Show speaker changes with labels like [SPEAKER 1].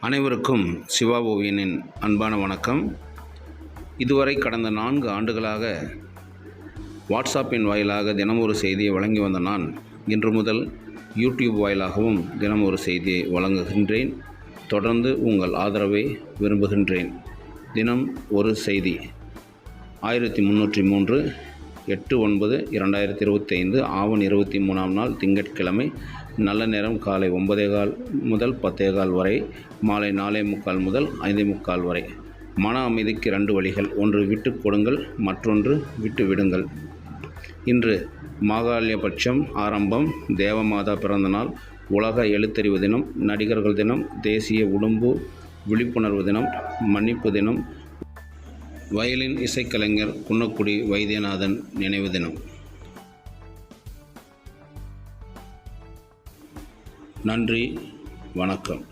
[SPEAKER 1] அனைவருக்கும் சிவா ஓவியனின் அன்பான வணக்கம். இதுவரை கடந்த நான்கு ஆண்டுகளாக வாட்ஸ்அப்பின் வாயிலாக தினம் ஒரு செய்தியை வழங்கி வந்த நான் இன்று முதல் யூடியூப் வாயிலாகவும் தினம் ஒரு செய்தியை வழங்குகின்றேன். தொடர்ந்து உங்கள் ஆதரவை விரும்புகின்றேன். தினம் ஒரு செய்தி. ஆயிரத்தி முந்நூற்றி மூன்று எட்டு ஒன்பது இரண்டாயிரத்தி இருபத்தி ஐந்து ஆவணி இருபத்தி மூணாம் நாள் திங்கட்கிழமை நல்ல நேரம் காலை ஒன்பதே கால் முதல் பத்தே கால் வரை மாலை நாலே முக்கால் முதல் ஐந்தே முக்கால் வரை. மன அமைதிக்கு ரெண்டு வழிகள். ஒன்று விட்டு கொடுங்கள். மற்றொன்று விட்டு விடுங்கள் இன்று மாகாளியபட்சம் ஆரம்பம். தேவமாதா பிறந்தநாள். உலக எழுத்தறிவு தினம் நடிகர்கள் தினம் தேசிய உடம்பு விழிப்புணர்வு தினம் மன்னிப்பு தினம் வயலின் இசைக்கலைஞர் குன்னக்குடி வைத்தியநாதன் நினைவு தினம். நன்றி வணக்கம்.